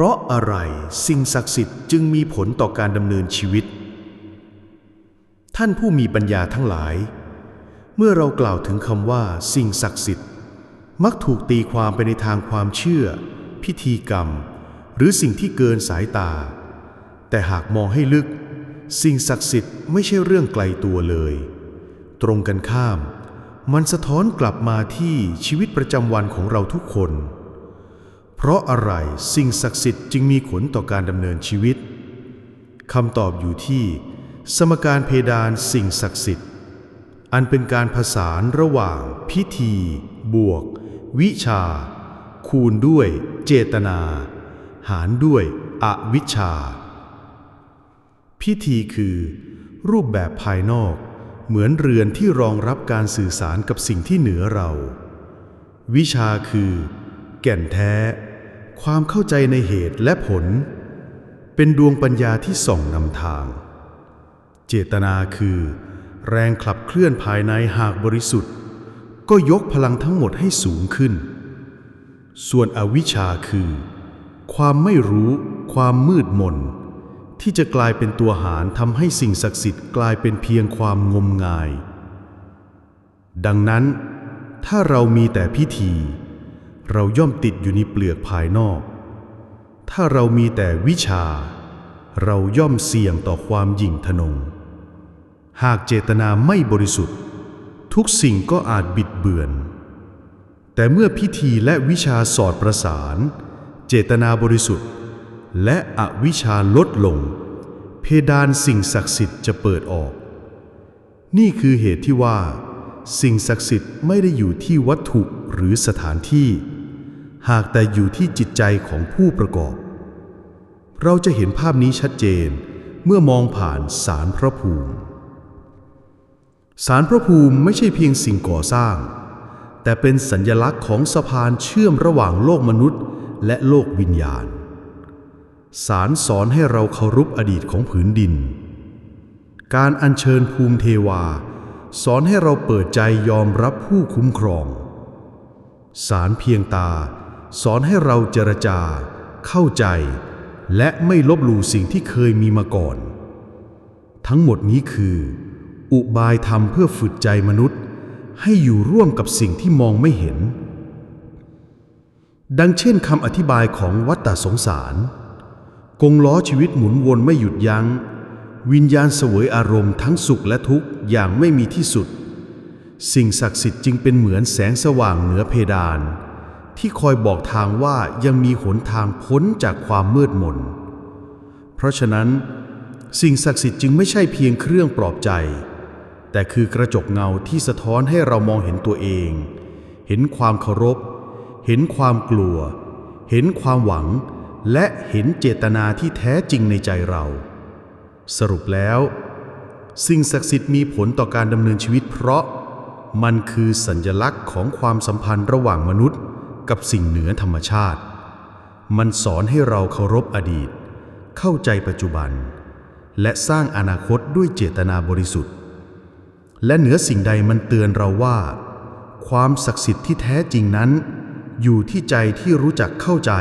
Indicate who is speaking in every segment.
Speaker 1: ราะอะไรสิ่งศักดิ์สิทธิ์จึงมีผลต่อการดำเนินชีวิต ท่านผู้มีปัญญาทั้งหลาย เมื่อเรากล่าวถึงคำว่า สิ่งศักดิ์สิทธิ์ มักถูกตีความไปในทางความเชื่อ พิธีกรรม หรือสิ่งที่เกินสายตา แต่หากมองให้ลึก สิ่งศักดิ์สิทธิ์ไม่ใช่เรื่องไกลตัวเลย ตรงกันข้าม มันสะท้อนกลับมาที่ชีวิตประจำวันของเราทุกคน เพราะอะไรสิ่งศักดิ์สิทธิ์จึงมีผลต่อการดำเนินชีวิตคำตอบอยู่ที่ สมการเพดานสิ่งศักดิ์สิทธิ์ อันเป็นการผสานระหว่าง พิธี บวก วิชา คูณด้วย เจตนา หารด้วย อวิชชาพิธีคือ รูปแบบภายนอก เหมือนเรือนที่รองรับการสื่อสารกับสิ่งที่เหนือเรา วิชาคือ แก่นแท้ ความเข้าใจในเหตุและผล เป็นดวงปัญญาที่ส่องนำทาง เจตนาคือ แรงขับเคลื่อนภายในหากบริสุทธิ์ ก็ยกพลังทั้งหมดให้สูงขึ้น ส่วนอวิชชาคือ ความไม่รู้ความมืดมนที่จะกลายเป็นตัวหารทำให้สิ่งศักดิ์สิทธิ์กลายเป็นเพียงความงมงาย ดังนั้น ถ้าเรามีแต่พิธี เราย่อมติดอยู่ในเปลือกภายนอก ถ้าเรามีแต่วิชา เราย่อมเสี่ยงต่อความหยิ่งทนง หากเจตนาไม่บริสุทธิ์ ทุกสิ่งก็อาจบิดเบือน แต่เมื่อพิธีและวิชาสอดประสาน เจตนาบริสุทธิ์ และอวิชาลดลง เพดานสิ่งศักดิ์สิทธิ์จะเปิดออก นี่คือเหตุที่ว่า สิ่งศักดิ์สิทธิ์ไม่ได้อยู่ที่วัตถุหรือสถานที่ หากแต่อยู่ที่จิตใจของผู้ประกอบ เราจะเห็นภาพนี้ชัดเจนเมื่อมองผ่านสารพระภูมิ สารพระภูมิไม่ใช่เพียงสิ่งก่อสร้าง แต่เป็นสัญญลักษณ์ของสะพานเชื่อมระหว่างโลกมนุษย์ และโลกวิญญาณ สารสอนให้เราเคารพอดีตของผืนดิน การอัญเชิญภูมิเทวา สอนให้เราเปิดใจยอมรับผู้คุ้มครอง สารเพียงตา สอนให้เราเจรจา เข้าใจ และไม่ลบหลู่สิ่งที่เคยมีมาก่อน ทั้งหมดนี้คือ อุบายธรรมเพื่อฝึกใจมนุษย์ ให้อยู่ร่วมกับสิ่งที่มองไม่เห็น ดังเช่นคำอธิบายของวัตตสงสาร กงล้อชีวิตหมุนวนไม่หยุดยัง้ง วิญญาณเสวยอารมณ์ทั้งสุขและทุกข์อย่างไม่มีที่สุด สิ่งศักดิ์สิทธิ์จึงเป็นเหมือนแสงสว่างเหนือเพดาน ที่คอยบอกทางว่ายังมีหนทางพ้นจากความมืดมน เพราะฉะนั้น สิ่งศักดิ์สิทธิ์จึงไม่ใช่เพียงเครื่องปลอบใจ แต่คือกระจกเงาที่สะท้อนให้เรามองเห็นตัวเอง เห็นความเคารพ เห็นความกลัว เห็นความหวัง และเห็นเจตนาที่แท้จริงในใจเรา สรุปแล้ว สิ่งศักดิ์สิทธิ์มีผลต่อการดำเนินชีวิตเพราะมันคือสัญญลักษณ์ของความสัมพันธ์ระหว่างมนุษย์ กับสิ่งเหนือธรรมชาติ มันสอนให้เราเคารพอดีต เข้าใจปัจจุบัน และสร้างอนาคตด้วยเจตนาบริสุทธิ์ และเหนือสิ่งใดมันเตือนเราว่า ความศักดิ์สิทธิ์ที่แท้จริงนั้น อยู่ที่ใจที่รู้จักเข้าใจ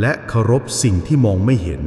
Speaker 1: และเคารพสิ่งที่มองไม่เห็น